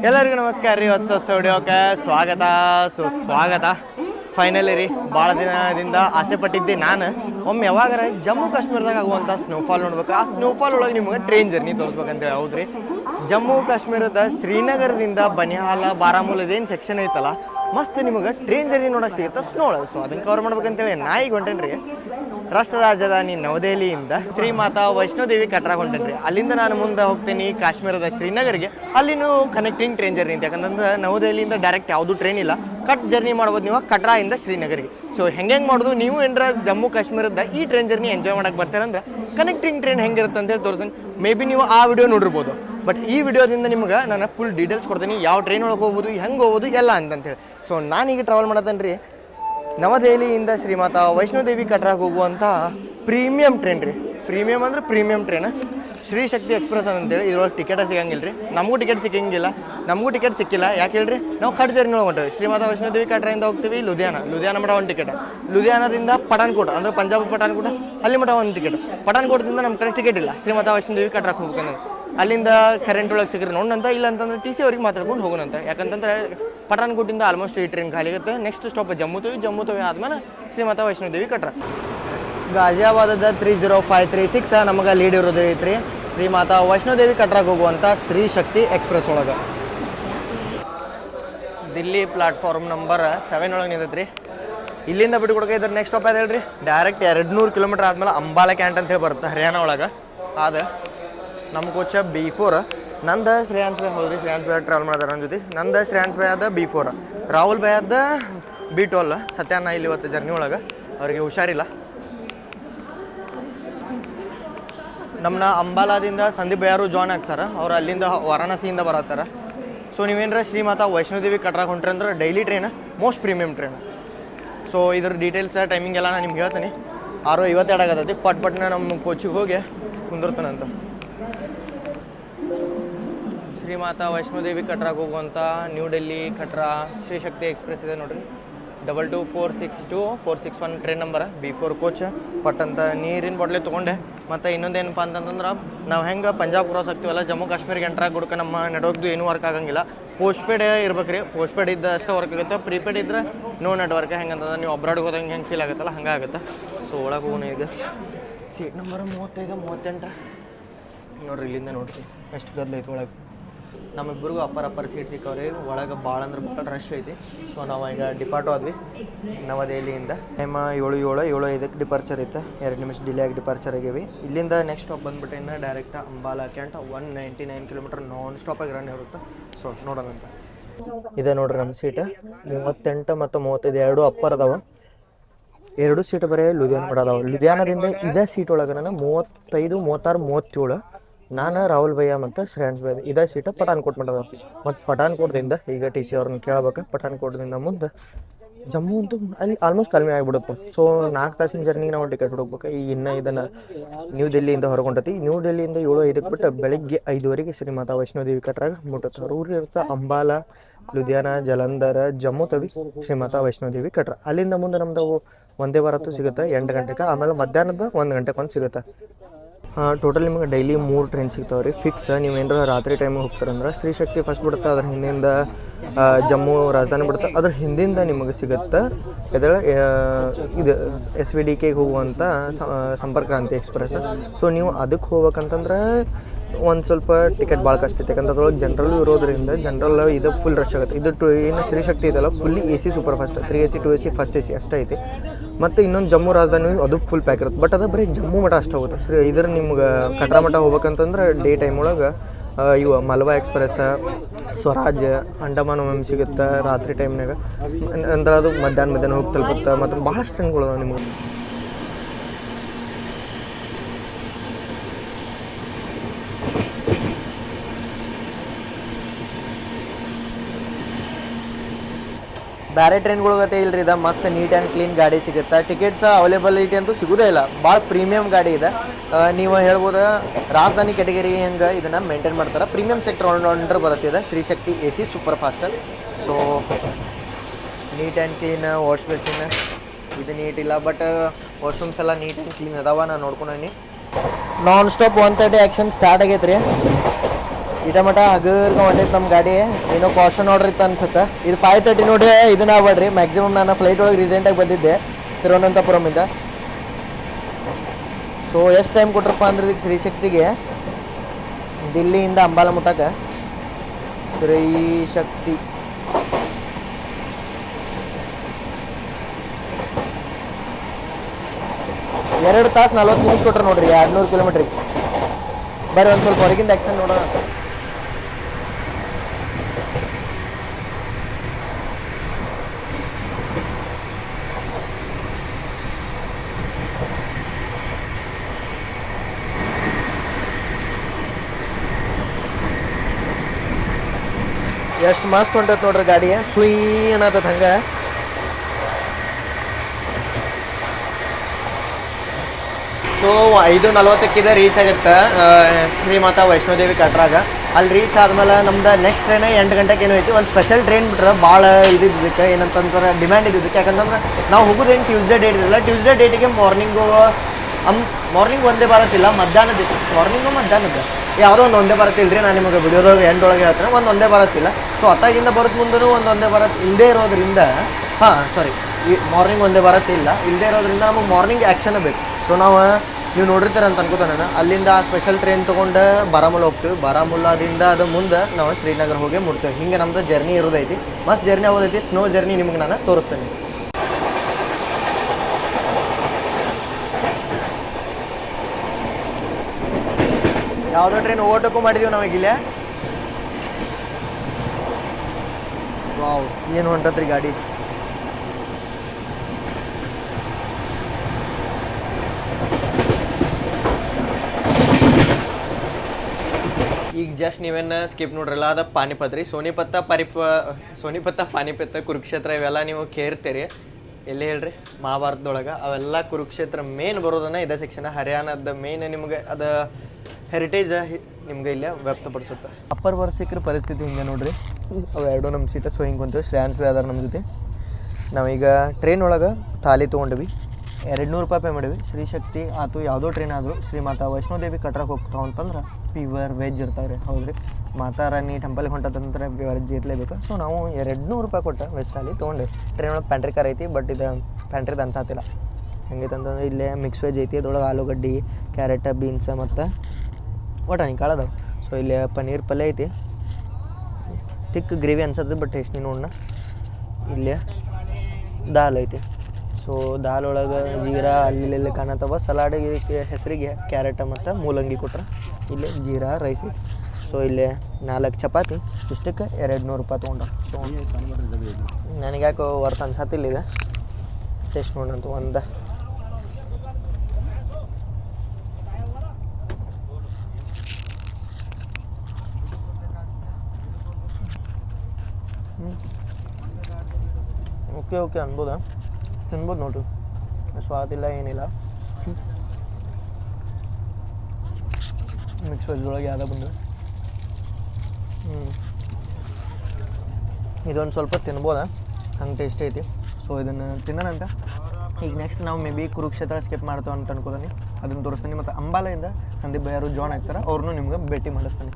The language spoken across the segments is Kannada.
ಎಲ್ಲರಿಗೂ ನಮಸ್ಕಾರ ರೀ. ಹೊಸ ಹೊಸ ಹೊಡಿಯೋಕೆ ಸ್ವಾಗತ. ಸೊ, ಸ್ವಾಗತ. ಫೈನಲಿ ರೀ, ಭಾಳ ದಿನದಿಂದ ಆಸೆ ಪಟ್ಟಿದ್ದೆ ನಾನು. ಒಮ್ಮೆ ಯಾವಾಗಾರ ಜಮ್ಮು ಕಾಶ್ಮೀರದಾಗ ಆಗುವಂಥ ಸ್ನೋಫಾಲ್ ನೋಡ್ಬೇಕು. ಆ ಸ್ನೋಫಾಲ್ ಒಳಗೆ ನಿಮಗೆ ಟ್ರೈನ್ ಜರ್ನಿ ತೋರಿಸ್ಬೇಕಂತೇಳಿ ಹೌದ್ರಿ? ಜಮ್ಮು ಕಾಶ್ಮೀರದ ಶ್ರೀನಗರದಿಂದ ಬನಿಹಾಲ ಬಾರಾಮುಲದೇನು ಸೆಕ್ಷನ್ ಐತಲ್ಲ, ಮಸ್ತ್ ನಿಮಗೆ ಟ್ರೈನ್ ಜರ್ನಿ ನೋಡಕ್ಕೆ ಸಿಗುತ್ತೆ. ಸ್ನೋ ಒಳಗೆ. ಸೊ ಅದನ್ನು ಕವರ್ ಮಾಡ್ಬೇಕಂತೇಳಿ ನಾ ಈಗ ಹೊಂಟೇನ್ರಿ ರಾಷ್ಟ್ರ ರಾಜಧಾನಿ ನವದೆಹಲಿಯಿಂದ ಶ್ರೀ ಮಾತಾ ವೈಷ್ಣೋದೇವಿ ಕಟ್ರಾಗ ಹೊಂಟೇನ್ರಿ ಅಲ್ಲಿಂದ ನಾನು ಮುಂದೆ ಹೋಗ್ತೀನಿ ಕಾಶ್ಮೀರದ ಶ್ರೀನಗರ್ಗೆ. ಅಲ್ಲಿನೂ ಕನೆಕ್ಟಿಂಗ್ ಟ್ರೈನ್ ಜರ್ನಿ ಅಂತ. ಯಾಕಂದ್ರೆ ನವದೆಹಲಿಯಿಂದ ಡೈರೆಕ್ಟ್ ಯಾವುದು ಟ್ರೈನ್ ಇಲ್ಲ. ಕಟ್ ಜರ್ನಿ ಮಾಡ್ಬೋದು ನೀವು ಕಟ್ರಾಯಿಂದ ಶ್ರೀನಗರ್ಗೆ. ಸೊ ಹೆಂಗೆ ಹೆಂಗೆ ಮಾಡೋದು? ನೀವು ಏನರ ಜಮ್ಮು ಕಾಶ್ಮೀರದ ಈ ಟ್ರೈನ್ ಜರ್ನಿ ಎಂಜಾಯ್ ಮಾಡಕ್ಕೆ ಬರ್ತೀರಂದ್ರೆ ಕನೆಕ್ಟಿಂಗ್ ಟ್ರೈನ್ ಹೆಂಗಿರುತ್ತೆ ಅಂತೇಳಿ ತೋರಿಸ್ತೀನಿ ಮೇ ಬಿ ನೀವು ಆ ವಿಡಿಯೋ ನೋಡಿರ್ಬೋದು. ಬಟ್ ಈ ವಿಡಿಯೋದಿಂದ ನಿಮ್ಗೆ ನಾನು ಫುಲ್ ಡೀಟೇಲ್ಸ್ ಕೊಡ್ತೀನಿ. ಯಾವ ಟ್ರೈನ್ ಒಳಗೆ ಹೋಗ್ಬೋದು, ಹೆಂಗೆ ಹೋಗ್ಬೋದು, ಎಲ್ಲ ಅಂತಂತೇಳಿ. ಸೊ ನಾನೀಗ ಟ್ರಾವೆಲ್ ಮಾಡತ್ತೇನೆ ರೀ ನವದೆಹಲಿಯಿಂದ ಶ್ರೀಮಾತ ವೈಷ್ಣೋದೇವಿ ಕಟ್ರಾಗ ಹೋಗುವಂಥ ಪ್ರೀಮಿಯಂ ಟ್ರೈನ್ ರೀ. ಪ್ರೀಮಿಯಂ ಅಂದ್ರೆ premium train Shri Shakti express ಅಂತೇಳಿ ಇದ್ರೊಳಗೆ ಟಿಕೆಟ ಸಿಗಂಗಿಲ್ಲ ರೀ ನಮಗೂ ಟಿಕೆಟ್ ಸಿಕ್ಕಂಗಿಲ್ಲ ನಮಗೂ ಟಿಕೆಟ್ ಸಿಕ್ಕಿಲ್ಲ. ಯಾಕೆ ಹೇಳ್ರಿ? ನಾವು ಕಟ್ ಜರ್ನಿ ಹೊಂಟೇವಿ ಶ್ರೀಮಾತ ವೈಷ್ಣೋದೇವಿ ಕಟ್ರಾಯಿಂದ ಹೋಗ್ತೀವಿ ಲುಧಿಯಾನ. ಲುಧಿಯಾನ ಮಠ ಒಂದು ಟಿಕೆಟ್ ಲುಧಿಯಾನದಿಂದ ಪಠಾನ್ಕೋಟ್ ಅಂದ್ರೆ ಪಂಜಾಬ್ ಪಠಾನ್ಕೋಟ ಅಲ್ಲಿ ಮಠ ಒಂದು ಟಿಕೆಟ್ ಪಠಾನ್ಕೋಟದಿಂದ ನಮ್ಮ ಕಡೆ ಟಿಕೆಟ್ ಇಲ್ಲ. ಶ್ರೀಮಾತ ವೈಷ್ಣೋದೇವಿ ಕಟ್ರಾಕ್ ಹೋಗ್ಬೇಕಂದ್ರೆ. ಅಲ್ಲಿಂದ ಕರೆಂಟ್ ಒಳಗೆ ಸಿಗ್ರೆ ನೋಡಂತ ಇಲ್ಲ ಅಂತಂದ್ರೆ ಟಿ ಸಿ ಅವ್ರಿಗೆ ಮಾತಾಡ್ಕೊಂಡು ಹೋಗೋಣಂತ ಯಾಕಂತಂದ್ರೆ ಪಠಾನ್ಕೋಟಿಂದ ಆಲ್ಮೋಸ್ಟ್ ಈ ಟ್ರೈನ್ ಖಾಲಿ ಆಗುತ್ತೆ ನೆಕ್ಸ್ಟ್ ಸ್ಟಾಪ್ ಜಮ್ಮು ತೋವಿ ಜಮ್ಮು ತೋವಿ ಆದ್ಮೇಲೆ Shrimata Vaishnodevi Katra. ಗಾಜಿಯಾಬಾದದ three zero five three six ನಮಗೆ ಲೀಡ್ ಇರೋದು ಐತ್ರಿ. ಶ್ರೀ ಮಾತಾ ವೈಷ್ಣೋದೇವಿ ಕಟ್ರಾಗ ಹೋಗುವಂಥ ಶ್ರೀ ಶಕ್ತಿ ಎಕ್ಸ್ಪ್ರೆಸ್ ಒಳಗೆ. ದಿಲ್ಲಿ ಪ್ಲಾಟ್ಫಾರ್ಮ್ ನಂಬರ್ ಸೆವೆನ್ ಒಳಗೆ ನಿಂತೈತ್ರಿ. ಇಲ್ಲಿಂದ ಬಿಟ್ಟು ಕೊಡಕ್ಕೆ ಇದ್ರ ನೆಕ್ಸ್ಟ್ ಸ್ಟಾಪ್ ಅದ ಹೇಳ್ರಿ? ಡೈರೆಕ್ಟ್ ಎರಡು ನೂರು ಕಿಲೋಮೀಟರ್ ಆದ್ಮೇಲೆ ಅಂಬಾಲ ಕ್ಯಾಂಟ್ ಅಂತ ಹೇಳಿ ಬರುತ್ತೆ ಹರಿಯಾಣ ಒಳಗೆ. ಅದ ನಮ್ಮ ಕೋಚ ಬಿ ಫೋರ್ ನಂದ ಶ್ರೇಯಾನ್ಸ್ ಬಾಯ್ ಹೌದ್ರಿ, ಶ್ರೇಯಾಂಶ್ ಬಾಯ್ ಟ್ರಾವೆಲ್ ಮಾಡ್ತಾರೆ ನನ್ನ ಜೊತೆ. ನಂದ ಶ್ರೇಯಾಂಶ್ ಬಾಯ್ ಅದ ಬಿ ಫೋರ್ ರಾಹುಲ್ ಬಾಯ್ ಅದ ಬಿ ಟ್ವೆಲ್ ಸತ್ಯಾನ ಇಲ್ಲಿ ಇವತ್ತು ಜರ್ನಿ ಒಳಗೆ. ಅವರಿಗೆ ಹುಷಾರಿಲ್ಲ. ನಮ್ಮನ್ನ ಅಂಬಾಲಾದಿಂದ ಸಂದೀಪ್ ಯಾರು ಜಾಯ್ನ್ ಆಗ್ತಾರೆ, ಅವ್ರು ಅಲ್ಲಿಂದ ವಾರಾಣಸಿಯಿಂದ ಬರತ್ತಾರ. ಸೊ ನೀವೇನರ ಶ್ರೀಮಾತಾ ವೈಷ್ಣೋದೇವಿ ಕಟ್ರಾಗ ಹೊಂಟ್ರಿ ಅಂದ್ರೆ daily train most premium train so ಇದ್ರ ಡೀಟೇಲ್ಸ್ ಟೈಮಿಂಗ್ ಎಲ್ಲ ನಾನು ನಿಮ್ಗೆ ಹೇಳ್ತೀನಿ. ಆರು ಐವತ್ತೆರಡು ಆಗತ್ತೈತಿ ಪಟ್ ಪಟ್ನ ನಮ್ಮ ಕೋಚಿಗೆ ಹೋಗಿ ಕುಂದಿರ್ತಾನಂತ. ಶ್ರೀಮಾತಾ ವೈಷ್ಣೋದೇವಿ ಕಟ್ರಾಗ ಹೋಗುವಂಥ ನ್ಯೂ ಡೆಲ್ಲಿ ಕಟ್ರಾ ಶ್ರೀ ಶಕ್ತಿ ಎಕ್ಸ್ಪ್ರೆಸ್ ಇದೆ ನೋಡಿರಿ. Double two four six two four six one train number B four coach ಪಟ್ಟಂತ ನೀರಿನ ಬಾಟ್ಲಿ ತೊಗೊಂಡೆ. ಮತ್ತು ಇನ್ನೊಂದೇನಪ್ಪ ಅಂತಂದ್ರೆ, ನಾವು ಹೆಂಗೆ ಪಂಜಾಬ್ ಕ್ರಾಸ್ ಆಗ್ತೀವಲ್ಲ, ಜಮ್ಮು ಕಾಶ್ಮೀರಿಗೆ ಎಂಟ್ರ್ ಗುಡ್ಕ ನಮ್ಮ ನೆಟ್ವರ್ಕ್ದು ಏನೂ ವರ್ಕ್ ಆಗಂಗಿಲ್ಲ. ಪೋಸ್ಟ್ ಪೇಡ್ ಇರ್ಬೇಕು ರೀ. ಪೋಸ್ಟ್ ಪೇಡ್ ಇದ್ದ ಅಷ್ಟೇ ವರ್ಕ್ ಆಗುತ್ತೆ. ಪ್ರೀಪೇಡ್ ಇದ್ರೆ ನೋ ನೆಟ್ವರ್ಕ್ ಹೆಂಗಂತಂದ್ರೆ ನೀವು ಅಬ್ರಾಡ್ಗೆ ಹೋದಂಗೆ ಹೆಂಗೆ ಫೀಲ್ ಆಗುತ್ತಲ್ಲ, ಹಂಗೆ ಆಗುತ್ತೆ. ಸೊ ಒಳಗೆ ಹೋಗೋಣ ಈಗ. ಸೀಟ್ ನಂಬರ್ ಮೂವತ್ತೈದು, ಮೂವತ್ತೆಂಟು. ನೋಡ್ರಿ ಇಲ್ಲಿಂದ ನೋಡ್ರಿ. ಎಷ್ಟು ಗದ್ದಲ ಐತೆ ಒಳಗೆ. ನಮ್ಮಿಬ್ಬರಿಗೂ ಅಪ್ಪರ್ ಅಪ್ಪರ್ ಸೀಟ್ ಸಿಕ್ಕವ್ರಿ ಒಳಗೆ ಭಾಳ ಅಂದ್ರೆ ಭಾಳ ರಶ್ ಐತಿ. ಸೊ ನಾವು ಈಗ ಡಿಪಾರ್ಟ್ ಹೋದ್ವಿ. ನವದೆಹಲಿಯಿಂದ. ಟೈಮ್ ಏಳು ಏಳು ಏಳು ಐದಕ್ಕೆ ಡಿಪಾರ್ಚರ್ ಇತ್ತು. ಎರಡು ನಿಮಿಷ ಡಿಲೇ ಆಗಿ ಡಿಪಾರ್ಚರ್ ಆಗೇವಿ. ಇಲ್ಲಿಂದ ನೆಕ್ಸ್ಟ್ ಸ್ಟಾಪ್ ಬಂದ್ಬಿಟ್ಟು direct Ambala cantt one ninety nine kilometer non ಸ್ಟಾಪಾಗಿ run ಇರುತ್ತೆ. ಸೊ ನೋಡೋಣ ಅಂತ. ಇದೆ ನೋಡ್ರಿ ನಮ್ಮ ಸೀಟ್ ಮೂವತ್ತೆಂಟು ಮತ್ತು ಮೂವತ್ತೈದು ಎರಡು ಅಪ್ಪರ್ ಅದಾವ ಎರಡು ಸೀಟ್ ಬರೀ ಲುಧಿಯಾನ ಅದಾವ. ಲುಧಿಯಾನದಿಂದ ಇದೇ ಸೀಟ್ ಒಳಗೆ ನಾನು ಮೂವತ್ತೈದು, ಮೂವತ್ತಾರು, ಮೂವತ್ತೇಳು. ನಾನು ರಾಹುಲ್ ಭಯ್ಯ ಮತ್ತು ಶ್ರೇಯಾಂಶ್ ಭಯ್ಯ ಇದೇ ಸೀಟ ಪಠಾನ್ಕೋಟ್ ಮಾಡದ ಮತ್ತು ಪಠಾನ್ಕೋಟ್ದಿಂದ ಈಗ ಟಿ ಸಿ ಅವ್ರನ್ನ ಕೇಳ್ಬೇಕು. ಪಠಾನ್ಕೋಟ್ದಿಂದ ಮುಂದೆ ಜಮ್ಮು ಅಂತೂ ಅಲ್ಲಿ ಆಲ್ಮೋಸ್ಟ್ ಕಡಿಮೆ ಆಗಿಬಿಡುತ್ತೆ. ಸೊ ನಾಲ್ಕು ತಾಸಿನ ಜರ್ನಿಗೆ ನಾವು ಟಿಕೆಟ್ ಹುಡುಕ್ಬೇಕು. ಈಗ ಇನ್ನು ಇದನ್ನು ನ್ಯೂ ಡೆಲ್ಲಿಯಿಂದ ಹೊರಗೊಂಡತಿ. ನ್ಯೂ ಡೆಲ್ಲಿಯಿಂದ ಏಳು ಐದಕ್ಕೆ ಬಿಟ್ಟು ಬೆಳಗ್ಗೆ ಐದುವರೆಗೆ ಶ್ರೀ ಮಾತಾ ವೈಷ್ಣೋದೇವಿ ಕಟ್ರಾಗ ಮುಟ್ಟುತ್ತೆ ಊರು ಇರುತ್ತೆ ಅಂಬಾಲ, ಲುಧಿಯಾನ, ಜಲಂಧರ, ಜಮ್ಮು ತವಿ ಶ್ರೀ ಮಾತಾ ವೈಷ್ಣೋದೇವಿ ಕಟ್ರ. ಅಲ್ಲಿಂದ ಮುಂದೆ ನಮ್ದು ಒಂದೇ ವಾರತ್ತು ಸಿಗುತ್ತೆ ಎಂಟು ಗಂಟೆಗೆ ಆಮೇಲೆ ಮಧ್ಯಾಹ್ನದ ಒಂದು ಗಂಟೆಗೆ ಒಂದು ಸಿಗುತ್ತೆ. ಟೋಟಲ್ ನಿಮಗೆ ಡೈಲಿ ಮೂರು ಟ್ರೈನ್ ಸಿಗ್ತಾವೆ ರೀ ಫಿಕ್ಸ್ ನೀವು ಏನಾರ ರಾತ್ರಿ ಟೈಮಿಗೆ ಹೋಗ್ತಾರಂದ್ರೆ ಶ್ರೀ ಶಕ್ತಿ ಫಸ್ಟ್ ಬಿಡುತ್ತೆ, ಅದ್ರ ಹಿಂದಿಂದ ಜಮ್ಮು ರಾಜಧಾನಿ ಬಿಡುತ್ತೆ, ಅದ್ರ ಹಿಂದಿಂದ ನಿಮಗೆ ಸಿಗುತ್ತೆ ಇದರ ಇದು ಎಸ್ ವಿ ಡಿ ಕೆಗೆ ಹೋಗುವಂಥ ಸಂಪರ್ಕ ಕ್ರಾಂತಿ ಎಕ್ಸ್ಪ್ರೆಸ್. ಸೊ ನೀವು ಅದಕ್ಕೆ ಹೋಗ್ಬೇಕಂತಂದ್ರೆ ಒಂದು ಸ್ವಲ್ಪ ಟಿಕೆಟ್ ಭಾಳ ಕಷ್ಟ ಐತೆ ಯಾಕಂದ್ರೆ ಅದ್ರೊಳಗೆ ಜನರಲ್ ಇರೋದ್ರಿಂದ ಜನರಲ್ ಇದು ಫುಲ್ ರಶ್ ಆಗುತ್ತೆ. ಇದು ಟು ಏನು ಶ್ರೀ ಶಕ್ತಿ ಇದೆಲ್ಲ fully A C super fast three A C two A C first A C ಅಷ್ಟೇ ಐತಿ. ಮತ್ತು ಇನ್ನೊಂದು ಜಮ್ಮು ರಾಜಧಾನಿ ಅದು ಫುಲ್ ಪ್ಯಾಕ್ ಇರುತ್ತೆ. ಬಟ್ ಅದು ಬರೀ ಜಮ್ಮು ಮಠ ಅಷ್ಟು ಹೋಗುತ್ತೆ ಸರಿ. ಇದ್ರ ನಿಮ್ಗೆ ಕಟ್ರಾ ಮಠ ಹೋಗ್ಬೇಕಂತಂದ್ರೆ ಡೇ ಟೈಮ್ ಒಳಗೆ ಇವು ಮಲ್ವಾ ಎಕ್ಸ್ಪ್ರೆಸ್ ಸ್ವರಾಜ್ ಅಂಡಮಾನ್ ಒಮ್ಮೆ ಸಿಗುತ್ತೆ ರಾತ್ರಿ ಟೈಮ್ನಾಗ ಅಂದ್ರೆ ಅದು ಮಧ್ಯಾಹ್ನ ಮಧ್ಯಾಹ್ನ ಹೋಗಿ ತಲುಪುತ್ತೆ. ಮತ್ತು ಭಾಳಷ್ಟು ಟ್ರೈನ್ಗಳು ನಿಮಗೆ. ಬೇರೆ ಟ್ರೈನ್ಗಳ್ಗತೆ ಇಲ್ರಿ, ಇದು ಮಸ್ತ್ ನೀಟ್ ಆ್ಯಂಡ್ ಕ್ಲೀನ್ ಗಾಡಿ ಸಿಗುತ್ತೆ? ಟಿಕೆಟ್ಸ್ ಅವೈಲೇಬಿಲಿಟಿ ಅಂತೂ ಸಿಗೋದೇ ಇಲ್ಲ. ಭಾಳ ಪ್ರೀಮಿಯಂ ಗಾಡಿ ಇದೆ. ನೀವು ಹೇಳ್ಬೋದು, ರಾಜಧಾನಿ ಕ್ಯಾಟಗರಿ ಹೆಂಗೆ ಇದನ್ನು ಮೇಂಟೈನ್ ಮಾಡ್ತಾರೆ? ಪ್ರೀಮಿಯಂ ಸೆಕ್ಟರ್ ಅಂಡರ್ ಬರುತ್ತೆ ಇದು Shri Shakti A C super fast so neat and clean wash basin ಇದು ನೀಟ್ ಇಲ್ಲ ಬಟ್ ವಾಶ್ರೂಮ್ಸ್ ಎಲ್ಲ ನೀಟ್ ಆ್ಯಂಡ್ ಕ್ಲೀನ್ ಅದಾವ, ನಾನು ನೋಡ್ಕೊಂಡಿ non stop one thirty action start ಆಗೈತೆ ರೀ ಇಟ ಹಗರ್ಗ ಹೊಂಟೈತೆ ನಮ್ಮ ಗಾಡಿ. ಏನೋ ಕಾಶನ್ ಆರ್ಡರ್ ಇತ್ತು ಅನ್ಸುತ್ತೆ. ಇದು ಫೈವ್ ತರ್ಟಿ ನೋಡಿ ಇದನ್ನ ಆಗ್ಬೇಡ್ರಿ. ಮ್ಯಾಕ್ಸಿಮಮ್ ನಾನು ಫ್ಲೈಟ್ ಒಳಗೆ ರೀಸೆಂಟಾಗಿ ಬಂದಿದ್ದೆ, ತಿರುವನಂತಪುರಮಿಂದ. ಸೊ ಎಷ್ಟು ಟೈಮ್ ಕೊಟ್ರಪ್ಪ ಅಂದ್ರೆ ಇದಕ್ಕೆ ಶ್ರೀಶಕ್ತಿಗೆ ದಿಲ್ಲಿಯಿಂದ ಅಂಬಾಲ ಮುಟ್ಟಕ್ಕೆ ಶ್ರೀಶಕ್ತಿ ಎರಡು ತಾಸು ನಲ್ವತ್ತು ನಿಮಿಷ ಕೊಟ್ರು ನೋಡ್ರಿ ಎರಡು ನೂರು ಕಿಲೋಮೀಟ್ರಿಗೆ ಬರೀ ಒಂದು ಸ್ವಲ್ಪ ಹೊರಗಿಂದ ಆ್ಯಕ್ಷನ್ ನೋಡೋಣ. ಎಷ್ಟು ಮಸ್ತ್ ಹೊಂಟೈತೆ ನೋಡ್ರಿ ಗಾಡಿ. ಫ್ಲೀ ಅನ್ನತ್ತ ಹಂಗೆ. ಸೊ ಐದು ನಲ್ವತ್ತಕ್ಕಿದೆ ರೀಚ್ ಆಗುತ್ತೆ ಶ್ರೀ ಶ್ರೀಮಾತಾ ವೈಷ್ಣೋದೇವಿ ಕಟ್ರಾಗ. ಅಲ್ಲಿ ರೀಚ್ ಆದ್ಮೇಲೆ ನಮ್ದು ನೆಕ್ಸ್ಟ್ ಟ್ರೈನ್ ಎಂಟು ಗಂಟೆಗೆ ಏನೋ ಐತಿ. ಒಂದು ಸ್ಪೆಷಲ್ ಟ್ರೈನ್ ಬಿಟ್ರೆ ಭಾಳ ಇದಿದ್ದಕ್ಕೆ ಏನಂತಂದ್ರೆ ಡಿಮ್ಯಾಂಡ್ ಇದ್ದಿದ್ದಕ್ಕೆ. ಯಾಕಂತಂದ್ರೆ ನಾವು ಹೋಗೋದೇನು ಟ್ಯೂಸ್ಡೇ ಡೇಟ್ ಇದಿಲ್ಲ ಟ್ಯೂಸ್ಡೇ ಡೇಟಿಗೆ ಮಾರ್ನಿಂಗು ಅಮ್ ಮಾರ್ನಿಂಗ್ ಒಂದೇ ಬರತ್ತಿಲ್ಲ ಮಧ್ಯಾಹ್ನದ ಮಾರ್ನಿಂಗು ಮಧ್ಯಾಹ್ನದ ಯಾವುದೋ ಒಂದು ಒಂದೇ ಬರತ್ತಿಲ್ಲ ರೀ ನಾನು ನಿಮಗೆ ವಿಡಿಯೋದಾಗ ಎಂಟೊಳಗೆ ಹೇಳ್ತೇನೆ. ಒಂದು ಒಂದೇ ಬರತ್ತಿಲ್ಲ ಸೊ ಅತ್ತಾಗಿಂದ ಬರೋದು ಮುಂದೂ ಒಂದು ಒಂದೇ ಬರತ್ ಇಲ್ಲದೇ ಇರೋದ್ರಿಂದ, ಹಾಂ ಸಾರಿ ಮಾರ್ನಿಂಗ್ ಒಂದೇ ಬರತ್ತಿಲ್ಲ ಇಲ್ಲದೇ ಇರೋದ್ರಿಂದ ನಮಗೆ ಮಾರ್ನಿಂಗ್ ಆ್ಯಕ್ಷನ್ ಬೇಕು. ಸೊ ನಾವು, ನೀವು ನೋಡಿರ್ತೀರ ಅಂತ ನಾನು. ಅಲ್ಲಿಂದ ಆ ಸ್ಪೆಷಲ್ ಟ್ರೈನ್ ತೊಗೊಂಡು ಬಾರಾಮುಲ್ಲ ಹೋಗ್ತೀವಿ. ಬಾರಾಮುಲ್ಲಾದಿಂದ ಅದು ಮುಂದೆ ನಾವು ಶ್ರೀನಗರ ಹೋಗಿ ಮುಟ್ತೇವೆ. ಹಿಂಗೆ ನಮ್ದು ಜರ್ನಿ ಇರೋದೈತಿ. ಮಸ್ತ್ ಜರ್ನಿ ಆಗೋದೈತಿ. ಸ್ನೋ ಜರ್ನಿ ನಿಮ್ಗೆ ನಾನು ತೋರಿಸ್ತೇನೆ. ಯಾವುದೋ ಟ್ರೈನ್ ಓವರ್ಟೇಕು ಮಾಡಿದೀವಿ ನಮಗಿಲ್ಲ ವಾವ್ ಏನು ಹೊಂಟತ್ರಿ ಗಾಡಿ? ಈಗ ಜಸ್ಟ್ ನೀವೇನು ಸ್ಕಿಪ್ ನೋಡ್ರಲ್ಲ, ಅದ ಪಾನಿಪತ್ ರೀ ಸೋನಿಪತ್ತ ಪರಿಪ, ಸೋನಿಪತ್ತ, ಪಾನಿಪತ್ತ, ಕುರುಕ್ಷೇತ್ರ ಇವೆಲ್ಲ ನೀವು ಕೇರ್ತೀರಿ. ಎಲ್ಲಿ ಹೇಳ್ರಿ? ಮಹಾಭಾರತದೊಳಗೆ. ಅವೆಲ್ಲ ಕುರುಕ್ಷೇತ್ರ ಮೇನ್ ಬರೋದನ್ನ ಇದೇ ಸೆಕ್ಷನ್ ಹರಿಯಾಣದ ಮೇನ್ ನಿಮ್ಗೆ ಅದು ಹೆರಿಟೇಜ್ ನಿಮ್ಗೆ ಇಲ್ಲೇ ವ್ಯಕ್ತಪಡಿಸುತ್ತೆ? ಅಪ್ಪರ್ ವರ್ಸಿಕ್ರ ಪರಿಸ್ಥಿತಿ ಹಿಂಗೆ ನೋಡ್ರಿ. ಅವು ಎರಡು ನಮ್ಮ ಸೀಟ ಸೊ ಹಿಂಗೆ ಕುಂತೀವಿ ಶ್ರೇಯಾನ್ಸ್ ಬಿ ಅದಾರ ನಮ್ಮ ಜೊತೆ. ನಾವೀಗ ಟ್ರೈನ್ ಒಳಗೆ ತಾಲಿ ತೊಗೊಂಡ್ವಿ. ಎರಡು ನೂರು ರೂಪಾಯಿ ಪೇ ಮಾಡಿವಿ ಶ್ರೀಶಕ್ತಿ ಆತು ಯಾವುದೋ ಟ್ರೈನ್ ಆದರೂ, ಶ್ರೀ ಮಾತಾ ವೈಷ್ಣೋದೇವಿ ಕಟ್ರಕ್ಕೆ ಹೋಗ್ತಾವ ಅಂತಂದ್ರೆ ಪ್ಯೂರ್ ವೆಜ್ ಇರ್ತಾವೆ ರೀ. ಹೌದ್ರಿ. ಮಾತಾ ರಾಣಿ ಟೆಂಪಲ್ಗೆ ಹೊಂಟದಂದ್ರೆ ವೆಜ್ ಇರಲೇಬೇಕು. ಸೊ ನಾವು ಎರಡು ನೂರು ರೂಪಾಯಿ ಕೊಟ್ಟ ವೆಜ್ ತಾಲಿ ತೊಗೊಂಡ್ವಿ. ಟ್ರೈನ್ ಒಳಗೆ ಪ್ಯಾಂಟ್ರಿ ಕಾರ್ ಐತಿ ಬಟ್ ಇದು ಪ್ಯಾಂಟ್ರಿದು ಅನ್ಸಾತಿಲ್ಲ ಹೆಂಗೈತೆ ಅಂತಂದ್ರೆ ಇಲ್ಲೇ ಮಿಕ್ಸ್ ವೆಜ್ ಐತಿ, ಅದ್ರೊಳಗೆ ಆಲೂಗಡ್ಡೆ, ಕ್ಯಾರೆಟ್ ಬೀನ್ಸ್ ಮತ್ತು ಒಟಾಣಿ ಕಾಳದವು ಸೊ ಇಲ್ಲಿ ಪನ್ನೀರ್ ಪಲ್ಯ ಐತಿ. ತಿಕ್ ಗ್ರೇವಿ ಅನ್ಸತ್ತೆ ಬಟ್ ಟೇಸ್ಟ್ ನೋಡೋಣ ಇಲ್ಲಿ ದಾಲ್ ಐತಿ. ಸೊ ದಾಲ್ ಒಳಗೆ ಜೀರಾ ಅಲ್ಲಿ ಇಲ್ಲಿ ಕಾಣತ್ತವ ಸಲಾಡಿಗೆ ಹೆಸರಿಗೆ ಕ್ಯಾರೆಟ್ ಮತ್ತು ಮೂಲಂಗಿ ಕೊಟ್ರೆ. ಇಲ್ಲಿ ಜೀರಾ ರೈಸ್ ಐತಿ. ಸೊ ಇಲ್ಲಿ ನಾಲ್ಕು ಚಪಾತಿ ಇಷ್ಟಕ್ಕೆ ಎರಡು ನೂರು ರೂಪಾಯಿ ತೊಗೊಂಡ ಸೊ ನನಗೆ ಯಾಕೋ ವರ್ತ್ ಅನ್ಸತ್ತಿಲ್ಲ ಇದೆ ಟೇಸ್ಟ್ ನೋಡಂತ ಒಂದು. ಓಕೆ ಓಕೆ ಅನ್ಬೋದಾ? ತಿನ್ಬೋದು ನೋಡ್ರಿ ಸ್ವಾದಿಲ್ಲ ಏನಿಲ್ಲ. ಮಿಕ್ಸ್ ವೆಜ್ ಒಳಗೆ ಯಾವ್ದು ಬಂದು ಹ್ಞೂ ಇದೊಂದು ಸ್ವಲ್ಪ ತಿನ್ಬೋದಾ? ಹಂಗೆ ಟೇಸ್ಟ್ ಐತಿ. ಸೊ, ಇದನ್ನು ತಿನ್ನೋಣಂತ ಈಗ ನೆಕ್ಸ್ಟ್ ನಾವು ಮೇ ಬಿ ಕುರುಕ್ಷೇತ್ರ ಸ್ಕಿಪ್ ಮಾಡ್ತೇವೆ ಅಂತ ಅನ್ಕೋತೀನಿ. ಅದನ್ನು ತೋರಿಸ್ತೀನಿ. ಮತ್ತು ಅಂಬಾಲೆಯಿಂದ ಸಂದೀಪ್ ಬಯ್ಯಾರು ಜಾಯ್ನ್ ಆಗ್ತಾರೆ? ಅವ್ರನ್ನೂ ನಿಮ್ಗೆ ಭೇಟಿ ಮಾಡಿಸ್ತೀನಿ.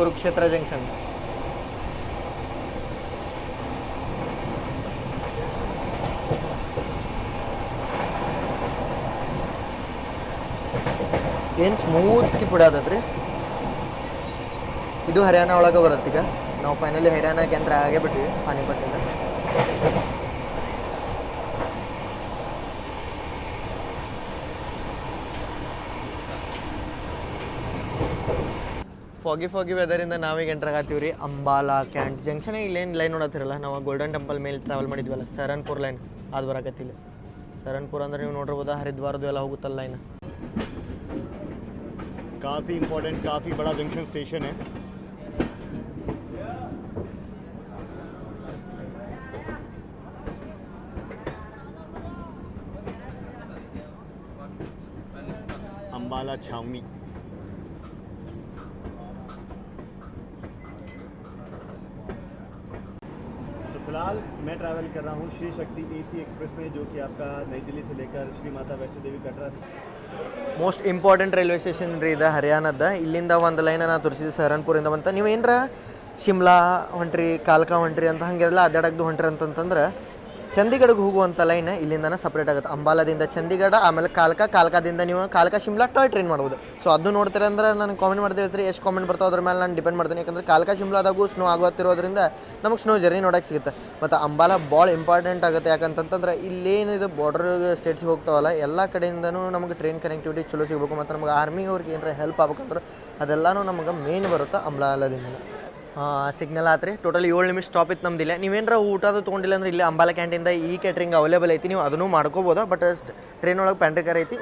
ಕುರುಕ್ಷೇತ್ರ ಜಂಕ್ಷನ್. ಏನು ಸ್ಮೂತ್ ಸ್ಕಿಪ್ ಹೊಡ್ಯಾತೈತ್ರಿ ಇದು ಹರಿಯಾಣ ಒಳಗೆ ಬರುತ್ತೆ ಈಗ ನಾವು ಫೈನಲಿ ಹರಿಯಾಣ ಕೇಂದ್ರ ಆಗೇ ಬಿಟ್ಟಿವಿ ಪಾನಿಪತ್ತಿಂದ ಫಾಗಿ ಫಾಗಿ ವೆದರಿಂದ ನಾವೀಗ ಎಂಟರ್ ಆಗತ್ತೀವಿ ರೀ ಅಂಬಾಲ, ಕ್ಯಾಂಟ್ ಜಂಕ್ಷನ್ ಇಲ್ಲೇನು ಲೈನ್ ನೋಡತ್ತಿರಲ್ಲ, ನಾವು ಗೋಲ್ಡನ್ ಟೆಂಪಲ್ ಮೇಲೆ ಟ್ರಾವೆಲ್ ಮಾಡಿದ್ವಲ್ಲ ಸರನ್ಪುರ್ ಲೈನ್ ಅದು ಬರಕತ್ತಿಲ್ಲ ಸರನ್ಪುರ್ ಅಂದ್ರೆ ನೀವು ನೋಡಿರ್ಬೋದಾ ಹರಿದ್ವಾರದು ಎಲ್ಲ ಹೋಗುತ್ತಲ್ಲ ಲೈನ್ ಕಾಫಿ ಇಂಪಾರ್ಟೆಂಟ್ ಕಾಫಿ ಬಡ ಜಂಕ್ಷನ್ ಸ್ಟೇಷನ್ ಅಂಬಾಲ ಛಾವಣಿ मैं ट्रैवल कर रहा हूँ श्री शक्ति एसी एक्सप्रेस में जो कि आपका नई दिल्ली से लेकर श्री माता वैष्णो देवी कटरा से ಮೋಸ್ಟ್ ಇಂಪಾರ್ಟೆಂಟ್ ರೈಲ್ವೆ ಸ್ಟೇಷನ್ ರೀ ಇದು ಹರಿಯಾಣದ ಇಲ್ಲಿಂದ ಒಂದು ಲೈನ್ ನಾ ತೋರಿಸಿದ್ದೆ ಸಹರನ್ಪುರಿಂದ ಬಂತ ನೀವು ಏನರ ಶಿಮ್ಲಾ ಹೊಂಟ್ರಿ ಕಾಲ್ಕಾ ಹೊಂಟ್ರಿ ಅಂತ ಹಾಗೆಲ್ಲ ಅಡ್ಡಾಡಕ್ದು ಹೊಂಟ್ರಿ ಅಂತಂತಂದ್ರೆ ಚಂಡೀಗಢಗೆ ಹೋಗುವಂಥ ಲೈನ್ ಇಲ್ಲಿಂದನೇ ಸಪ್ರೇಟ್ ಆಗುತ್ತೆ. ಅಂಬಾಲದಿಂದ ಚಂಡೀಗಢ ಆಮೇಲೆ ಕಾಲ್ಕ, ಕಾಲ್ಕಾದಿಂದ ನೀವು ಕಾಲ್ಕ, ಶಿಮ್ಲಾ, ಟಾಯ್ ಟ್ರೈನ್ ಮಾಡ್ಬೋದು. ಸೊ ಅದು ನೋಡ್ತೀರ ಅಂದ್ರೆ ನಾನು ಕಾಮೆಂಟ್ ಮಾಡ್ತೀವಿ ಸರಿ, ಎಷ್ಟು ಕಾಮೆಂಟ್ ಬರ್ತಾವೆ ಅದ್ರ ಮೇಲೆ ನಾನು ಡಿಪೆಂಡ್ ಮಾಡ್ತೀನಿ. ಯಾಕಂದ್ರೆ ಕಾಲ್ಕ, ಶಿಮ್ಲಾದಾಗೂ ಸ್ನೋ ಆಗುತ್ತಿರೋದ್ರಿಂದ ನಮಗೆ ಸ್ನೋ ಜರ್ನಿ ನೋಡೋಕೆ ಸಿಗುತ್ತೆ. ಮತ್ತು ಅಂಬಾಲ ಭಾಳ ಇಂಪಾರ್ಟೆಂಟ್ ಆಗುತ್ತೆ. ಯಾಕಂತಂತಂದ್ರೆ ಇಲ್ಲೇನಿದೆ ಬಾರ್ಡರ್ ಸ್ಟೇಟ್ಸ್ಗೆ ಹೋಗ್ತಾವಲ್ಲ, ಎಲ್ಲ ಕಡೆಯಿಂದನೂ ನಮಗೆ ಟ್ರೈನ್ ಕನೆಕ್ಟಿವಿಟಿ ಚಲೋ ಸಿಗಬೇಕು. ಮತ್ತು ನಮಗೆ ಆರ್ಮಿ ಅವ್ರಿಗೆ ಏನಾರ ಹೆಲ್ಪ್ ಆಗ್ಬೇಕಂದ್ರೆ ಅದೆಲ್ಲನೂ ನಮಗೆ ಮೇನ್ ಬರುತ್ತೆ ಅಂಬಾಲದಿಂದ ಸಿಗ್ನಲ್ ಆತ್ರಿ. ಟೋಟಲ್ ಏಳು ನಿಮಿಷ ಸ್ಟಾಪ್ ಇತ್ತು ನಮ್ದಿಲ್ಲ ನೀವೇನಾರ ಅದು ತೊಗೊಂಡಿಲ್ಲ ಅಂದ್ರೆ ಇಲ್ಲಿ ಅಂಬಾಲ ಕ್ಯಾಂಟೀನ್ದ ಈ ಕ್ಯಾಟ್ರಿಂಗ್ ಅವೈಲೇಬಲ್ ಐತಿ, ನೀವು ಅದನ್ನು ಮಾಡ್ಕೋಬೋದು? ಬಟ್ ಟ್ರೈನ್ ಒಳಗೆ ಪ್ಯಾಂಟ್ರಿ ಕಾರ್ ಐತಿ.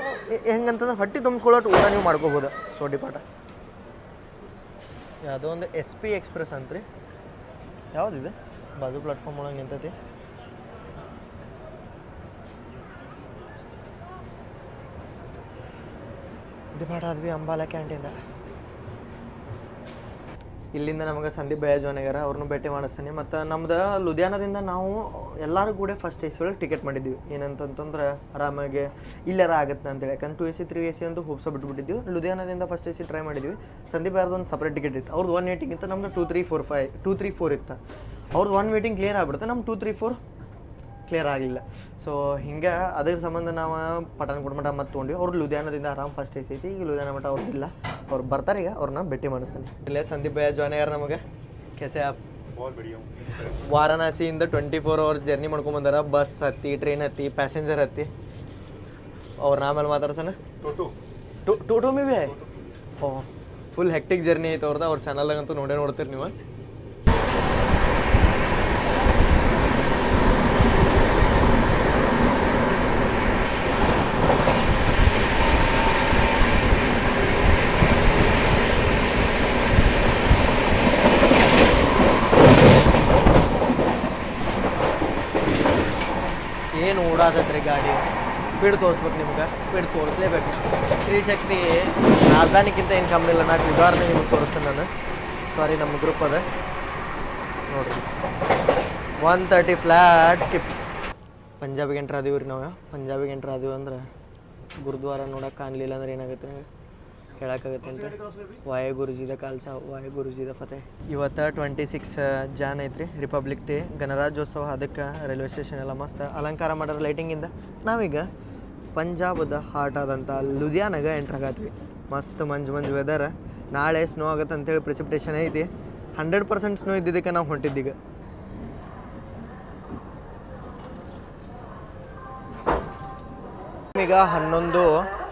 ಹೆಂಗಂತಂದ್ರೆ ಹೊಟ್ಟೆ ತುಂಬಿಸ್ಕೊಳ್ಳೋಟ್ಟು ಊಟ ನೀವು ಮಾಡ್ಕೋಬೋದು? ಸೊ ಡಿಪಾಟ ಯಾವುದೋ ಒಂದು ಎಸ್ ಪಿ ಎಕ್ಸ್ಪ್ರೆಸ್ ಅಂತ್ರಿ ಯಾವುದಿದೆ ಬಾಜು ಪ್ಲಾಟ್ಫಾರ್ಮ್ ಒಳಗೆ ನಿಂತೈತಿ. ಡಿಪಾರ್ಟ್ ಆದ್ವಿ ಅಂಬಾಲ ಕ್ಯಾಂಟೀನ್ದ ಇಲ್ಲಿಂದ ನಮಗೆ ಸಂದೀಪ್ ಬಯಾಜೋನಿಗಾರ ಅವ್ರನ್ನೂ ಭೇಟಿ ಮಾಡಿಸ್ತೀನಿ. ಮತ್ತು ನಮ್ದು ಲುಧಿಯಾನದಿಂದ ನಾವು ಎಲ್ಲರೂ ಕೂಡ ಫಸ್ಟ್ ಎ ಸಿ ಒಳಗೆ ಟಿಕೆಟ್ ಮಾಡಿದ್ವಿ ಏನಂತಂತಂದ್ರೆ ಆರಾಮಾಗಿ ಇಲ್ಲಾರ ಆಗುತ್ತೆ ಅಂತೇಳಿ. ಯಾಕಂದ್ರೆ two A C three A C ಅಂತೂ ಹೋಪ್ಸ ಬಿಟ್ಬಿಟ್ಟಿದ್ವಿ. ಲುಧಿಯಾನದಿಂದ ಫಸ್ಟ್ ಎ ಸಿ ಟ್ರೈ ಮಾಡಿದ್ವಿ ಸಂದೀಪ್ ಯಾರ್ದು ಒಂದು ಸಪ್ರೇಟ್ ಟಿಕೆಟ್ ಇತ್ತು ಅವ್ರದ್ದು ಒನ್ ಇತ್ತು. ನಮ್ದು two three four five two three four ಇತ್ತು. ಅವ್ರದ್ದು ಒನ್ ವೇಟಿಂಗ್ ಕ್ಲಿಯರ್ ಆಗ್ಬಿಡುತ್ತೆ. ನಮ್ಮ ಟೂ ತ್ರೀ ಫೋರ್ ಕ್ಲಿಯರ್ ಆಗಲಿಲ್ಲ. ಸೊ ಹಿಂಗೆ ಅದ್ರ ಸಂಬಂಧ ನಾವು ಪಠಾಣ ಮಠ ಮತ್ತು ತೊಗೊಂಡ್ವಿ. ಅವ್ರು ಲುಧಿಯಾನದಿಂದ ಆರಾಮ್ ಫಸ್ಟ್ ಏಸಿ ಐತಿ ಈಗ ಲುಧಿಯಾನ ಮಠ ಅವ್ರದ್ದಿಲ್ಲ ಅವ್ರು ಬರ್ತಾರೆ ಈಗ. ಅವ್ರನ್ನ ಭೇಟಿ ಮಾಡಿಸ್ತಾನೆ. ಇಲ್ಲೇ ಸಂದೀಪ್ ಭಯ ಜಾಯ್ನ್ ಆಗ್ಯಾರ ನಮಗೆ. ಕೆಸೆ ಆಪ್. ವಾರಾಣಸಿಯಿಂದ ಟ್ವೆಂಟಿ ಫೋರ್ ಅವರ್ ಜರ್ನಿ ಮಾಡ್ಕೊಂಬಂದಾರ ಬಸ್ ಹತ್ತಿ ಟ್ರೈನ್ ಹತ್ತಿ ಪ್ಯಾಸೆಂಜರ್ ಹತ್ತಿ. ಅವ್ರ ಆಮೇಲೆ two two. To maybe oh full hectic journey ಐತೆ ಅವ್ರದ್ದು ಅವ್ರ ಚಾನಲ್ದಾಗಂತೂ ನೋಡೇ ನೋಡ್ತೀರಿ ನೀವು. ಏನು ಓಡಾತೈತ್ರಿ ಗಾಡಿ? ಸ್ಪೀಡ್ ತೋರಿಸ್ಬೇಕು ನಿಮ್ಗೆ. ಸ್ಪೀಡ್ ತೋರಿಸ್ಲೇಬೇಕು. ಸ್ತ್ರೀಶಕ್ತಿ ರಾಜಧಾನಿಗಿಂತ ಏನು ಕಮ್ಮಿ ಇಲ್ಲ. ನಾಲ್ಕು ಉದಾಹರಣೆ ನಿಮ್ಗೆ ತೋರಿಸ್ತೇನೆ ನಾನು. ಸಾರಿ ನಮ್ಮ ಗ್ರೂಪ್ ಅದ. ನೋಡಿರಿ. ಒನ್ ತರ್ಟಿ ಫ್ಲ್ಯಾಟ್ ಸ್ಕಿಪ್ ಪಂಜಾಬಿಗೆ ಎಂಟ್ರ್ ಆದೀವಿ ರೀ ನಾವು. ಪಂಜಾಬಿಗೆ ಎಂಟ್ರ್ ಆದೀವಿ ಅಂದ್ರೆ ಗುರುದ್ವಾರ ನೋಡಕ್ಕೆ ಕಾಣಲಿಲ್ಲ ಅಂದ್ರೆ ಏನಾಗುತ್ತೆ ನಿಮಗೆ? ಹೇಳಕ್ಕಾಗತ್ತೆ ಅಂತ ವಾಯ ಗುರುಜಿದ ಕಾಲ್ಸ ವಾಯ ಗುರುಜಿದ ಫತೆ. ಇವತ್ತು ಟ್ವೆಂಟಿ ಸಿಕ್ಸ್ ಜಾನ್ ಐತ್ರಿ. ರಿಪಬ್ಲಿಕ್ ಡೇ ಗಣರಾಜ್ಯೋತ್ಸವ. ಅದಕ್ಕೆ ರೈಲ್ವೆ ಸ್ಟೇಷನ್ ಎಲ್ಲ ಮಸ್ತ್ ಅಲಂಕಾರ ಮಾಡೋರು ಲೈಟಿಂಗಿಂದ ನಾವೀಗ ಪಂಜಾಬದ ಹಾರ್ಟ್ ಆದಂಥ ಲುಧಿಯಾನಾಗ ಎಂಟ್ರ್ ಆಗತ್ವಿ ಮಸ್ತ್ ಮಂಜು ಮಂಜು ವೆದರ್ ನಾಳೆ ಸ್ನೋ ಆಗತ್ತೆ ಅಂತೇಳಿ ಪ್ರಿಸಿಪಿಟೇಷನ್ ಐತಿ. ಹಂಡ್ರೆಡ್ ಪರ್ಸೆಂಟ್ ಸ್ನೋ ಇದ್ದಿದ್ದಕ್ಕೆ ನಾವು ಹೊಂಟಿದ್ದೀಗ. ಈಗ ಹನ್ನೊಂದು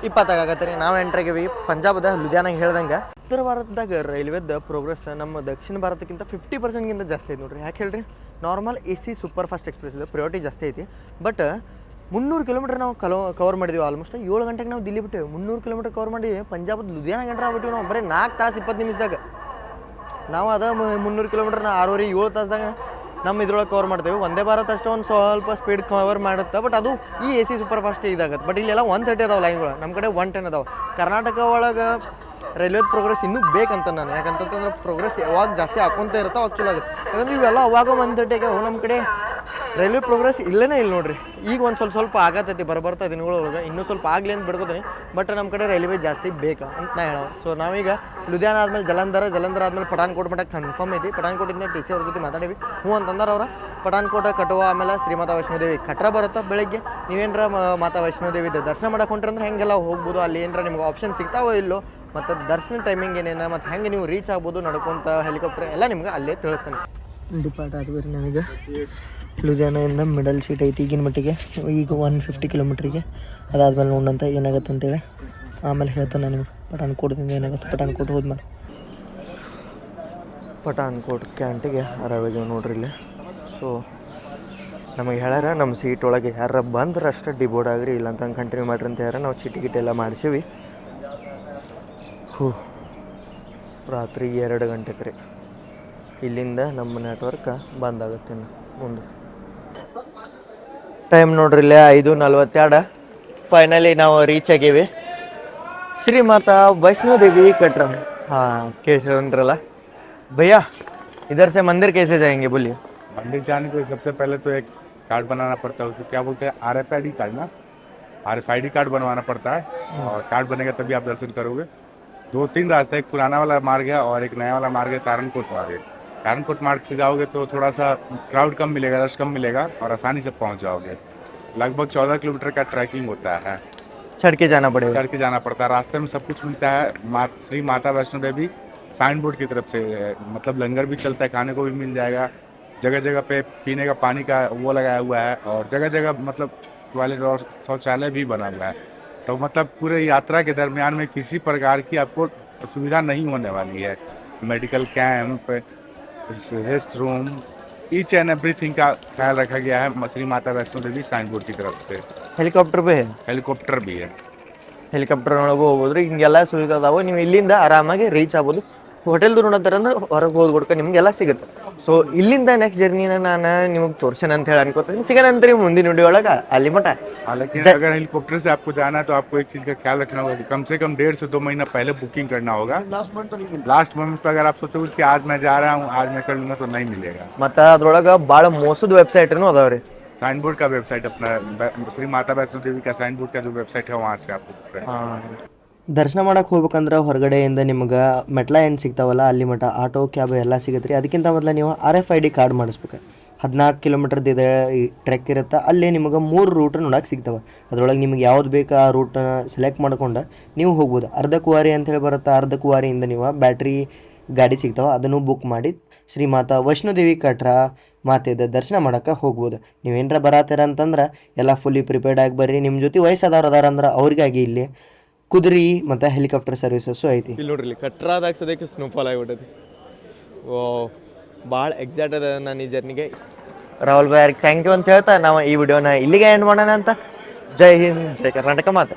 ಇಪ್ಪತ್ತಾಗತ್ತೆ ರೀ. ನಾವು ಎಂಟ್ರಾಗೇವಿ ಪಂಜಾಬದ ಲುಧಿಯಾನಾಗ ಹೇಳ್ದಂಗೆ ಉತ್ತರ ಭಾರತದಾಗ ರೈಲ್ವೆದ ಪ್ರೋಗ್ರೆಸ್ ನಮ್ಮ ದಕ್ಷಿಣ ಭಾರತಕ್ಕಿಂತ ಫಿಫ್ಟಿ ಪರ್ಸೆಂಟ್ಗಿಂತ ಜಾಸ್ತಿ ಐತಿ ನೋಡ್ರಿ. ಯಾಕೆ ಹೇಳ್ರಿ? Normal A C super fast express ಇದೆ ಪ್ರಿಯಾರಿಟಿ ಜಾಸ್ತಿ ಐತಿ. ಬಟ್ ಮುನ್ನೂರು ಕಿಲೋಮೀಟರ್ ನಾವು ಕಲೋ ಕವರ್ ಮಾಡಿದ್ವಿ ಆಲ್ಮೋಸ್ಟ್ ಏಳು ಗಂಟೆಗೆ ನಾವು ದಿಲ್ಲಿ ಬಿಟ್ಟೇವೆ. ಮುನ್ನೂರು ಕಿಲೋಮೀಟರ್ ಕವರ್ ಮಾಡಿ ಪಂಜಾಬದ ಲುಧಿಯಾನ ಗಂಟೆ ಆಗ್ಬಿಟ್ಟಿವಿ ನಾವು. ಬರೀ ನಾಲ್ಕು ತಾಸು ಇಪ್ಪತ್ತು ನಿಮಿಷದಾಗ. ನಾವು ಅದ ಮುನ್ನೂರು ಕಿಲೋಮೀಟರ್ನ ಆರೂವರೆ ಏಳು ತಾಸ್ದಾಗ ನಮ್ಮ ಇದ್ರೊಳಗೆ ಕವರ್ ಮಾಡ್ತೇವೆ. ಒಂದೇ ಭಾರತ್ ಅಷ್ಟೇ ಒಂದು ಸ್ವಲ್ಪ ಸ್ಪೀಡ್ ಕವರ್ ಮಾಡುತ್ತೆ ಬಟ್ ಅದು ಈ ಎ ಸಿ ಸೂಪರ್ ಫಾಸ್ಟ್ ಇದಾಗುತ್ತೆ. ಬಟ್ ಇಲ್ಲೆಲ್ಲ ಒನ್ ತರ್ಟಿ ಅದಾವೆ ಲೈನ್ಗಳು ನಮ್ಮ ಕಡೆ ಒನ್ ಟೆನ್ ಅದಾವೆ. ಕರ್ನಾಟಕ ಒಳಗೆ ರೈಲ್ವೆ ಪ್ರೋಗ್ರೆಸ್ ಇನ್ನೂ ಬೇಕಂತ ನಾನು. ಯಾಕಂತಂದ್ರೆ ಪ್ರೋಗ್ರೆಸ್ ಯಾವಾಗ ಜಾಸ್ತಿ ಹಾಕೊಂತ ಇರುತ್ತೋ ಅವಾಗ ಚಲೋ ಆಗುತ್ತೆ. ಯಾಕಂದ್ರೆ ಇವೆಲ್ಲ ಅವಾಗ ಒನ್ ಅವು ನಮ್ಮ ಕಡೆ ರೈಲ್ವೆ ಪ್ರೋಗ್ರೆಸ್ ಇಲ್ಲೇ ಇಲ್ಲ ನೋಡ್ರಿ. ಈಗ ಒಂದು ಸ್ವಲ್ಪ ಸ್ವಲ್ಪ ಆಗತ್ತೈತಿ ಬರಬರ್ತಾ ದಿನಗಳೊಳಗೆ ಇನ್ನೂ ಸ್ವಲ್ಪ ಆಗಲಿ ಅಂತ ಬಿಡ್ಕೋತೀನಿ. ಬಟ್ ನಮ್ಮ ಕಡೆ ರೈಲ್ವೆ ಜಾಸ್ತಿ ಬೇಕಾ ಅಂತ ನಾ ಹೇಳೋ ಸೊ ನಾವೀಗ ಲುಧಿಯಾನ ಆದಮೇಲೆ ಜಲಂಧರ ಜಲಂಧರ ಆದಮೇಲೆ ಪಠಾನ್ಕೋಟ್ ಮಟ್ಟ ಕನ್ಫರ್ಮ್ ಐತಿ. ಪಠಾನ್ಕೋಟಿಂದ ಟಿ ಸಿ ಅವ್ರ ಜೊತೆ ಮಾತಾಡೀವಿ. ಹ್ಞೂ ಅಂತಂದ್ರೆ ಅವರ. ಪಠಾನ್ಕೋಟ ಕಟುವ, ಆಮೇಲೆ ಶ್ರೀಮಾತಾ ವೈಷ್ಣೋದೇವಿ ಕಟ್ರ ಬರುತ್ತೆ ಬೆಳಗ್ಗೆ. ನೀವೇನರ ಮಾತಾ ವೈಷ್ಣೋದೇವಿದ ದರ್ಶನ ಮಾಡಕ್ಕೆ ಹೊಂಟ್ರಂದ್ರೆ ಹೆಂಗೆಲ್ಲ ಹೋಗ್ಬೋದು, ಅಲ್ಲಿ ಏನರ ನಿಮ್ಗೆ ಆಪ್ಷನ್ ಸಿಗ್ತಾವೋ ಇಲ್ಲೋ ಮತ್ತು ದರ್ಶನ ಟೈಮಿಂಗ್ ಏನೇನ ಮತ್ತು ಹೆಂಗೆ ನೀವು ರೀಚ್ ಆಗ್ಬೋದು ನಡ್ಕೊಂತ ಹೆಲಿಕಾಪ್ಟರ್ ಎಲ್ಲ ನಿಮ್ಗೆ ಅಲ್ಲೇ ತಿಳಿಸ್ತಾನೆ. ಡಿಪಾರ್ಟ್ ಆದ್ವಿ ನಮಗೆ. ಲುಧಿಯಾನಿಂದ ಮಿಡಲ್ ಸೀಟ್ ಐತಿ ಈಗಿನ ಮಟ್ಟಿಗೆ. ಈಗ ಒನ್ ಫಿಫ್ಟಿ ಕಿಲೋಮೀಟ್ರಿಗೆ ಅದಾದ್ಮೇಲೆ ನೋಡಂತ ಏನಾಗುತ್ತೆ ಅಂತೇಳಿ ಆಮೇಲೆ ಹೇಳ್ತಾನೆ ನಿಮ್ಗೆ. ಪಠಾನ್ಕೋಟದಿಂದ ಏನಾಗುತ್ತೆ ಪಠಾನ್ಕೋಟ್ ಹೋದ್ಮೇಲೆ. ಪಠಾನ್ಕೋಟ್ ಕ್ಯಾಂಟಿಗೆ ಅರಾವೇಜ್ ನೋಡ್ರಿ ಇಲ್ಲಿ. ಸೊ ನಮಗೆ ಹೇಳ್ಯಾರ ನಮ್ಮ ಸೀಟ್ ಒಳಗೆ ಯಾರ ಬಂದ್ರೆ ಅಷ್ಟೇ ಡಿಬೋರ್ಡ್ ಆಗ್ರಿ ಇಲ್ಲ ಅಂತ ಕಂಟಿನ್ಯೂ ಮಾಡ್ರಿ ಅಂತ ಹೇಳ್ಯಾರ. ನಾವು ಚೀಟಿ ಗಿಟಿ ಎಲ್ಲ ಮಾಡಿಸೀವಿ. ಹೂ ರಾತ್ರಿ ಎರಡು ಗಂಟೆಗೆ ರೀ ಇಲ್ಲಿಂದ ನಮ್ಮ ನೆಟ್ವರ್ಕ್ ಬಂದ್ ಆಗುತ್ತೆ ಇನ್ನು ಮುಂದೆ ಟೈಮ್ ನೋಡ್ರಿ ಇಲ್ಲೇ ಐದು ನಲ್ವತ್ತೆರಡು ಫೈನಲಿ ನಾವು ರೀಚ್ ಆಗೀವಿ श्री माता वैष्णो देवी कटरा हाँ कैसे उनरला भैया इधर से मंदिर कैसे जाएंगे बोलिए मंदिर जाने के लिए सबसे पहले तो एक कार्ड बनाना पड़ता है उसको क्या बोलते हैं R F I D card ना R F I D card बनवाना पड़ता है और कार्ड बनेगा तभी आप दर्शन करोगे दो तीन रास्ते एक पुराना वाला मार्ग है और एक नया वाला मार्ग है तारनकोट मार्ग। है तारनकोट मार्ग से जाओगे तो थोड़ा सा क्राउड कम मिलेगा रश कम मिलेगा और आसानी से पहुँच जाओगे। लगभग चौदह किलोमीटर का ट्रैकिंग होता है। चढ़ के जाना पड़ेगा। चढ़ के जाना पड़ता है। रास्ते में सब कुछ मिलता है। मा, श्री माता वैष्णो देवी साइन बोर्ड की तरफ़ से मतलब लंगर भी चलता है खाने को भी मिल जाएगा। जगह जगह पे पीने का पानी का वो लगाया हुआ है और जगह जगह मतलब टॉयलेट और शौचालय भी बना हुआ है। तो मतलब पूरे यात्रा के दरमियान में किसी प्रकार की आपको सुविधा नहीं होने वाली है medical camp rest room each and everything का ख्याल रखा गया है श्री माता वैष्णो देवी साइन बोर्ड की तरफ से ಹೆಲಿಕಾಪ್ಟರ್ ಬೇ हेलीकॉप्टर भी है ಹೆಲಿಕಾಪ್ಟರ್ ಒಳಗೆ ಹೋಗ್ಬೋದ್ರಿ ಹಿಂಗೆಲ್ಲ ಸುವಿಧೆ ಅದಾವ ನೀವು ಇಲ್ಲಿಂದ ಆರಾಮಾಗಿ ರೀಚ್ ಆಗ್ಬೋದು ಹೋಟೆಲ್ದು ನೋಡತ್ತಾರ ಅಂದ್ರೆ ಹೊರಗೆ ಹೋಗ್ಬಿಡ್ಕ ನಿಮ್ಗೆಲ್ಲ ಸಿಗುತ್ತೆ ಸೊ ಇಲ್ಲಿಂದ ನೆಕ್ಸ್ಟ್ ಜರ್ನಿನ ನಾನು ನಿಮಗೆ ತೋರ್ಸೇನೆ ಅಂತ ಹೇಳಿ ಅನ್ಕೋತೀನಿ ಸಿಗೋಣಂತ್ರಿ ಮುಂದಿನ ವಿಡಿಯೋ ಒಳಗೆ ಅಲ್ಲಿ ಮಟ हालांकि अगर हेलीकॉप्टर से आपको जाना है तो आपको एक चीज़ का ख्याल रखना होगा कि कम से कम डेढ़ से दो महीना पहले बुकिंग करना होगा लास्ट मोमेंट पर अगर आप सोचोगे कि आज मैं जा रहा हूँ आज मैं कर लूंगा तो नहीं मिलेगा ಮತ್ತು ಅದ್ರೊಳಗೆ ಭಾಳ ಮೋಸದ ವೆಬ್ಸೈಟ್ನು ಅದಾವ್ರಿ साइन बोर्ड का वेबसाइट अपना बै- श्री माता वैष्णो देवी का साइन बोर्ड का जो वेबसाइट है वहाँ से आपको book करना है। ದರ್ಶನ ಮಾಡಕ್ಕೆ ಹೋಗ್ಬೇಕಂದ್ರೆ ಹೊರಗಡೆಯಿಂದ ನಿಮ್ಗೆ ಮೆಟ್ಲ ಏನು ಸಿಗ್ತಾವಲ್ಲ, ಅಲ್ಲಿ ಮಟ್ಟ ಆಟೋ, ಕ್ಯಾಬ್ ಎಲ್ಲ ಸಿಗುತ್ತೆ ರೀ ಅದಕ್ಕಿಂತ ಮೊದಲು ನೀವು R F I D card ಮಾಡಿಸ್ಬೇಕು. ಹದಿನಾಲ್ಕು ಕಿಲೋಮೀಟ್ರದ್ದು ಇದೆ ಟ್ರೆಕ್ ಇರುತ್ತೆ, ಅಲ್ಲೇ ನಿಮಗೆ ಮೂರು ರೂಟ್ ನೋಡಕ್ಕೆ ಸಿಗ್ತಾವೆ. ಅದರೊಳಗೆ ನಿಮ್ಗೆ ಯಾವ್ದು ಬೇಕು ಆ ರೂಟನ್ನ ಸೆಲೆಕ್ಟ್ ಮಾಡ್ಕೊಂಡು ನೀವು ಹೋಗ್ಬೋದು. ಅರ್ಧ ಕುವಾರಿ ಅಂತೇಳಿ ಬರುತ್ತೆ, ಅರ್ಧ ಕುವಾರಿಯಿಂದ ನೀವು ಬ್ಯಾಟ್ರಿ ಗಾಡಿ ಸಿಗ್ತಾವೆ, ಅದನ್ನು ಬುಕ್ ಮಾಡಿ ಶ್ರೀ ಮಾತಾ ವೈಷ್ಣೋದೇವಿ ಕಟ್ರ ಮಾತೆದ ದರ್ಶನ ಮಾಡೋಕೆ ಹೋಗ್ಬೋದು. ನೀವೇನರ ಬರತ್ತೀರ ಅಂತಂದ್ರೆ, ಎಲ್ಲ ಫುಲ್ಲಿ ಪ್ರಿಪೇರ್ಡ್ ಆಗಿ ಬರ್ರಿ. ನಿಮ್ಮ ಜೊತೆ ವಯಸ್ಸಾದವ್ರು ಅದಾರ ಅಂದ್ರೆ ಅವ್ರಿಗಾಗಿ ಇಲ್ಲಿ ಕುದುರೆ ಮತ್ತು ಹೆಲಿಕಾಪ್ಟರ್ ಸರ್ವಿಸಸ್ಸು ಐತಿ. ಇಲ್ಲಿ ನೋಡ್ರಿ ಇಲ್ಲಿ ಕಟ್ರಾದಾಗ ಸದ್ಯಕ್ಕೆ ಸ್ನೋಫಾಲ್ ಆಗಿಬಿಟ್ಟೈತಿ. ಓ ಭಾಳ ಎಕ್ಸೈಟ್ ಅದ ನಾನು ಈ ಜರ್ನಿಗೆ ರಾಹುಲ್ ಭಾಯ್ ಥ್ಯಾಂಕ್ ಯು ಅಂತ ಹೇಳ್ತಾ ನಾವು ಈ ವಿಡಿಯೋನ ಇಲ್ಲಿಗೆ ಎಂಡ್ ಮಾಡೋಣ ಅಂತ. ಜೈ ಹಿಂದ್ ಜೈ ಕರ್ನಾಟಕ ಮಾತೆ.